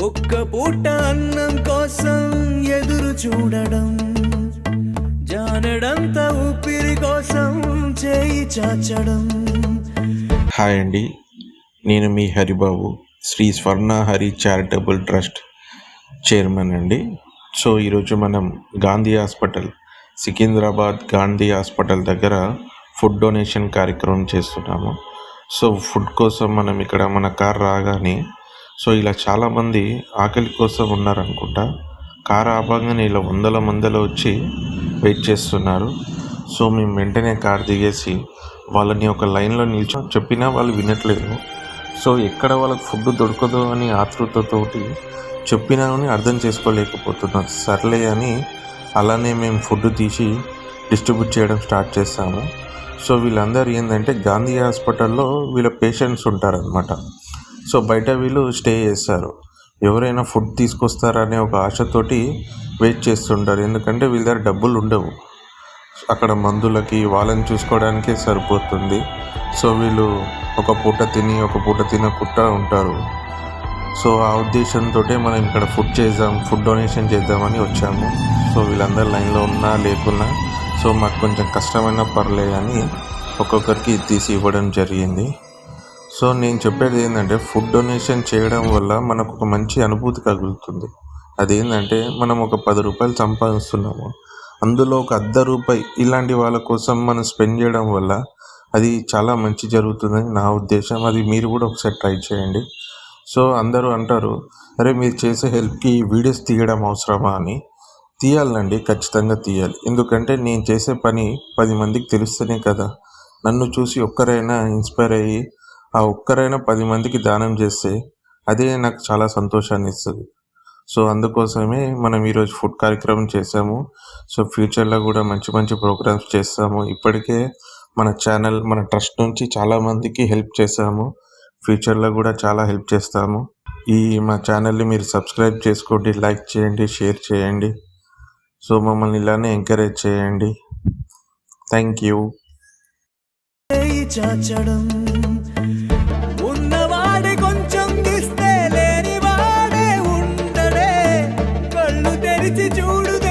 ఒక్క పూట అన్నం కోసం ఎదురు చూడడం జానడంత ఊపిరి కోసం చేయి చాచడం. హాయ్ అండి నేను మీ Haribabu Sri Swarna Hari charitable trust chairman అండి. సో ఈరోజు మనం గాంధీ హాస్పిటల్ సికింద్రాబాద్ గాంధీ హాస్పిటల్ దగ్గర ఫుడ్ డొనేషన్ కార్యక్రమం చేస్తున్నాము. సో ఫుడ్ కోసం మనం ఇక్కడ మన కార్ రాగానే సో ఇలా చాలామంది ఆకలి కోసం ఉన్నారనుకుంటా. కారు ఆపంగానే ఇలా వందల మందిలో వచ్చి వెయిట్ చేస్తున్నారు. సో మేము వెంటనే కార్ దిగేసి వాళ్ళని ఒక లైన్లో నిల్చో చెప్పినా వాళ్ళు వినట్లేదు. సో ఎక్కడ వాళ్ళకి ఫుడ్ దొరకదు అని ఆతృతతోటి చెప్పినా అని అర్థం చేసుకోలేకపోతున్నారు. సర్లే అని అలానే మేము ఫుడ్ తీసి డిస్ట్రిబ్యూట్ చేయడం స్టార్ట్ చేస్తాము సో వీళ్ళందరూ ఏంటంటే గాంధీ హాస్పిటల్లో వీళ్ళ పేషెంట్స్ ఉంటారనమాట సో బయట వీళ్ళు స్టే చేస్తారు. ఎవరైనా ఫుడ్ తీసుకొస్తారనే ఒక ఆశతోటి వెయిట్ చేస్తుంటారు. ఎందుకంటే వీళ్ళ దగ్గర డబ్బులు ఉండవు. అక్కడ మందులకి వాళ్ళని చూసుకోవడానికే సరిపోతుంది. సో వీళ్ళు ఒక పూట తిని ఒక పూట తినకుండా ఉంటారు. సో ఆ ఉద్దేశంతో మనం ఇక్కడ ఫుడ్ చేద్దాం ఫుడ్ డొనేషన్ చేద్దామని వచ్చాము. సో వీళ్ళందరూ లైన్లో ఉన్నా లేకున్నా సో మాకు కొంచెం కష్టమైనా పర్లేదు అని ఒక్కొక్కరికి తీసి ఇవ్వడం జరిగింది. సో నేను చెప్పేది ఏంటంటే ఫుడ్ డొనేషన్ చేయడం వల్ల మనకు ఒక మంచి అనుభూతి కలుగుతుంది. అదేంటంటే మనం ఒక పది రూపాయలు సంపాదిస్తున్నాము. అందులో ఒక అర్ధ రూపాయి ఇలాంటి వాళ్ళ కోసం మనం స్పెండ్ చేయడం వల్ల అది చాలా మంచి జరుగుతుందని నా ఉద్దేశం. అది మీరు కూడా ఒకసారి ట్రై చేయండి. సో అందరూ అంటారు అరే మీరు చేసే హెల్ప్కి వీడియోస్ తీయడం అవసరమా? అని. తీయాలండి ఖచ్చితంగా తీయాలి. ఎందుకంటే నేను చేసే పని పది మందికి తెలుస్తేనే కదా. నన్ను చూసి ఒక్కరైనా ఇన్స్పైర్ అయ్యి ఆ ఒక్కరైనా పది మందికి దానం చేస్తే అదే నాకు చాలా సంతోషాన్ని ఇస్తుంది. సో అందుకోసమే మనం ఈరోజు ఫుడ్ కార్యక్రమం చేసాము సో ఫ్యూచర్లో కూడా మంచి మంచి ప్రోగ్రామ్స్ చేస్తాము. ఇప్పటికే మన ఛానల్ మన ట్రస్ట్ నుంచి చాలామందికి హెల్ప్ చేసాము ఫ్యూచర్లో కూడా చాలా హెల్ప్ చేస్తాము. ఈ మా ఛానల్ని మీరు సబ్స్క్రైబ్ చేసుకోండి లైక్ చేయండి షేర్ చేయండి. సో మమ్మల్ని ఇలానే ఎంకరేజ్ చేయండి. Thank you. చాచడం ਮਿਰਚ ਜੂੜ